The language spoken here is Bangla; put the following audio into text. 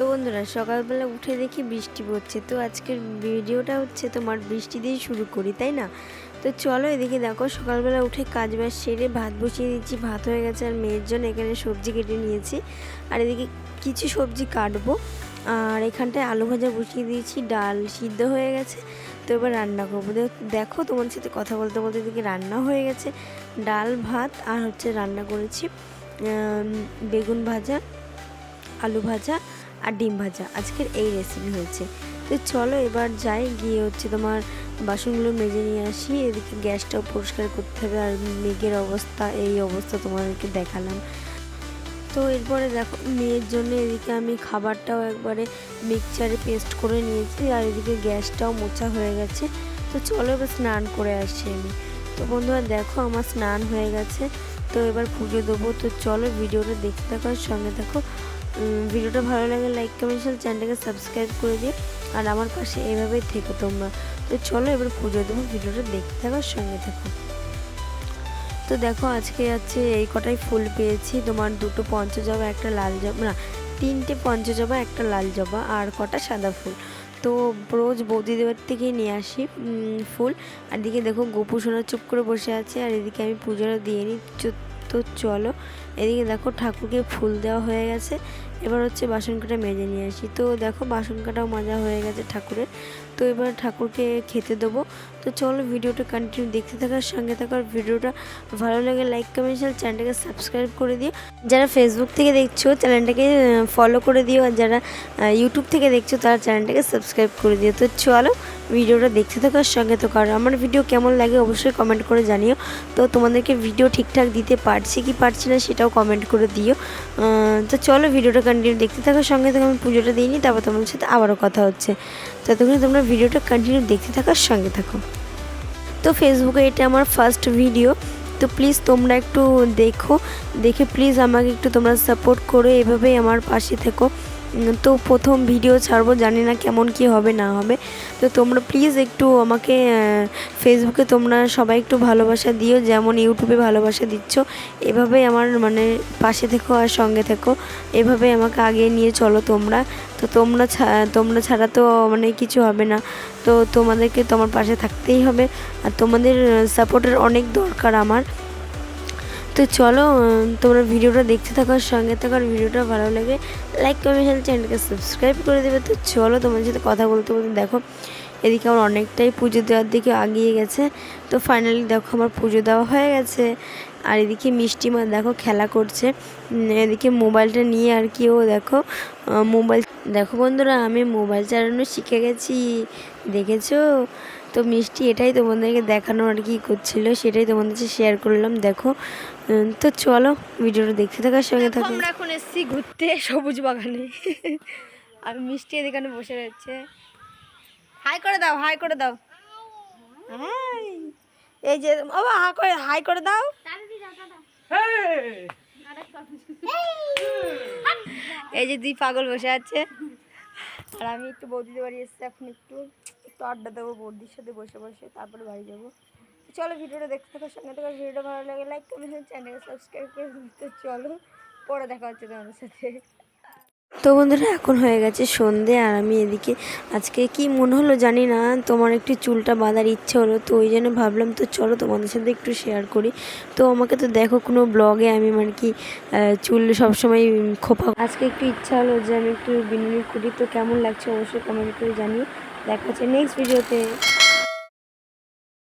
বন্ধুরা, সকালবেলা উঠে দেখি বৃষ্টি পড়ছে। তো আজকের ভিডিওটা হচ্ছে তোমার বৃষ্টি দিয়ে শুরু করি, তাই না? তো চলো এদিকে দেখো, সকালবেলা উঠে কাজ বাজ সেরে ভাত বসিয়ে দিচ্ছি। ভাত হয়ে গেছে আর মেয়ের জন্য এখানে সবজি কেটে নিয়েছি। আর এদিকে কিছু সবজি কাটবো। আর এখানটায় আলু ভাজা বসিয়ে দিয়েছি, ডাল সিদ্ধ হয়ে গেছে। তো এবার রান্না করব। দেখো তোমার সাথে কথা বলতে বলতে এদিকে রান্না হয়ে গেছে। ডাল, ভাত আর হচ্ছে রান্না করেছি বেগুন ভাজা, আলু ভাজা আর ডিম ভাজা। আজকের এই রেসিপি হয়েছে। তো চলো এবার যাই গিয়ে হচ্ছে তোমার বাসনগুলো মেজে নিয়ে আসি। এদিকে গ্যাসটাও পরিষ্কার করতে হবে আর মেঘের অবস্থা এই অবস্থা তোমাদেরকে দেখালাম। তো এরপরে দেখো মেয়ের জন্য এদিকে আমি খাবারটাও একবারে মিক্সচারে পেস্ট করে নিয়েছি আর এদিকে গ্যাসটাও মোছা হয়ে গেছে। তো চলো এবার স্নান করে আসি আমি। তো বন্ধুরা দেখো আমার স্নান হয়ে গেছে। তো এবার পুজো দেবো। তো চলো ভিডিওটা দেখতে থাকো সঙ্গে উম, ভিডিওটা ভালো লাগে লাইক কমেন্ট চ্যানেলটাকে সাবস্ক্রাইব করে দিও। আর আমার পাশে এভাবেই থেকো তোমরা। তো চলো এবার পুজো দেবো, ভিডিওটা দেখতে থাকো সঙ্গে থাকো। তো দেখো, আজকে আছে এই কটাই ফুল পেয়েছি। তোমার দুটো পঞ্চজবা, একটা লাল জবা, না, তিনটে পঞ্চজবা, একটা লাল জবা, আর কটা সাদা ফুল। তো রোজ বৌদি দেওয়ার থেকে নিয়ে আসি ফুল। আর এদিকে দেখো, গোপু সোনা চুপ করে বসে আছে, আর এদিকে আমি পুজোটা দিয়ে নিই তো চলো এদিকে দেখো ঠাকুরকে ফুল দেওয়া হয়ে গেছে। এবার হচ্ছে বাসন কাটা মেজে নিয়ে আসি। তো দেখো বাসন কাটাও মাজা হয়ে গেছে ঠাকুরের। তো এবার ঠাকুরকে খেতে দেবো। তো চলো ভিডিওটা কন্টিনিউ দেখতে থাকার সঙ্গে থাকার ভিডিওটা ভালো লাগে লাইক কমেন্ট চ্যানেলটাকে সাবস্ক্রাইব করে দিও। যারা ফেসবুক থেকে দেখছ চ্যানেলটাকে ফলো করে দিও। আর যারা ইউটিউব থেকে দেখছ, তারা চ্যানেলটাকে সাবস্ক্রাইব করে দিও। তো চলো ভিডিওটা দেখতে থাকার সঙ্গে তো কারও আমার ভিডিও কেমন লাগে অবশ্যই কমেন্ট করে জানিও। তো তোমাদেরকে ভিডিও ঠিকঠাক দিতে পারছি কি পারছি না সেটাও কমেন্ট করে দিও। তো চলো ভিডিওটা কন্টিনিউ দেখতে থাকার সঙ্গে সঙ্গে আমি পুজোটা দিইনি, তারপর তোমার সাথে আবারও কথা হচ্ছে। ততক্ষণে তোমরা ভিডিওটা কন্টিনিউ দেখতে থাকার সঙ্গে থাকো। তো ফেসবুকে এটা আমার ফার্স্ট ভিডিও তো প্লিজ তোমরা একটু দেখো। দেখে প্লিজ আমাকে একটু তোমরা সাপোর্ট করো এভাবেই আমার পাশে থেকো। তো প্রথম ভিডিও ছাড়বো, জানি না কেমন কি হবে, না হবে। তো তোমরা প্লিজ একটু আমাকে ফেসবুকে তোমরা সবাই একটু ভালোবাসা দিও, যেমন ইউটিউবে ভালোবাসা দিচ্ছ, এভাবে আমার মানে পাশে থেকো আর সঙ্গে থেকো, এভাবে আমাকে আগে নিয়ে চলো তোমরা। তো তোমরা তোমরা ছাড়া তো মানে কিছু হবে না। তো তোমাদেরকে তোমার পাশে থাকতেই হবে, আর তোমাদের সাপোর্টের অনেক দরকার আমার। তো চলো তোমরা ভিডিওটা দেখতে থাকো সঙ্গে থাকো আর ভিডিওটা ভালো লাগে লাইক কমেন্ট চ্যানেলকে সাবস্ক্রাইব করে দেবে। তো চলো, তোমাদের সাথে কথা বলতে বলতে দেখো, এদিকে আমার অনেকটাই পুজো দেওয়ার দিকে আগিয়ে গেছে। তো ফাইনালি দেখো, আমার পুজো দেওয়া হয়ে গেছে। আর এদিকে মিষ্টি মা দেখো, খেলা করছে। এদিকে মোবাইলটা নিয়ে আর কি ও দেখো মোবাইল, দেখো বন্ধুরা, আমি মোবাইল চালানো শিখে গেছি। দেখেছ? তো মিষ্টি এটাই তোমাদেরকে দেখানো আর কি করছিল, সেটাই তোমাদের শেয়ার করলাম। দেখো তো চলো, ভিডিওটা দেখতে থাকার সঙ্গে থাকো। আমরা এখন এসেছি ঘুরতে সবুজ বাগানে। আর মিষ্টি এদিকে বসে রয়েছে। হাই করে দাও, হাই করে দাও। এই যে, বাবা, হা করে, হাই করে দাও। এই যে, দুই পাগল বসে আছে। আর আমি একটু বৌদিদের বাড়ি এসেছি, এখন একটু একটু আড্ডা দেবো, বৌদির সাথে বসে বসে, তারপরে বাড়ি যাব। চলো ভিডিওটা দেখতে থাকো সঙ্গে থাকো ভিডিওটা ভালো লাগে লাইক কমেন্ট চ্যানেলকে সাবস্ক্রাইব করে দিতে চলো, পরে দেখা হচ্ছে তোমাদের সাথে। তো বন্ধুরা, এখন হয়ে গেছে সন্ধে, আর আমি এদিকে আজকে কি মনে হলো জানি না, তোমার একটু চুলটা বাঁধার ইচ্ছে হলো, তো ওই জন্য ভাবলাম, তো চলো তোমাদের সাথে একটু শেয়ার করি। তো আমাকে তো দেখো কোনো ব্লগে আমি মানে কি চুল সবসময় খোপা। আজকে একটু ইচ্ছা হলো যে আমি একটু বিনুনি করি তো কেমন লাগছে অবশ্যই কমেন্ট করে জানিও। দেখা হচ্ছে নেক্সট ভিডিওতে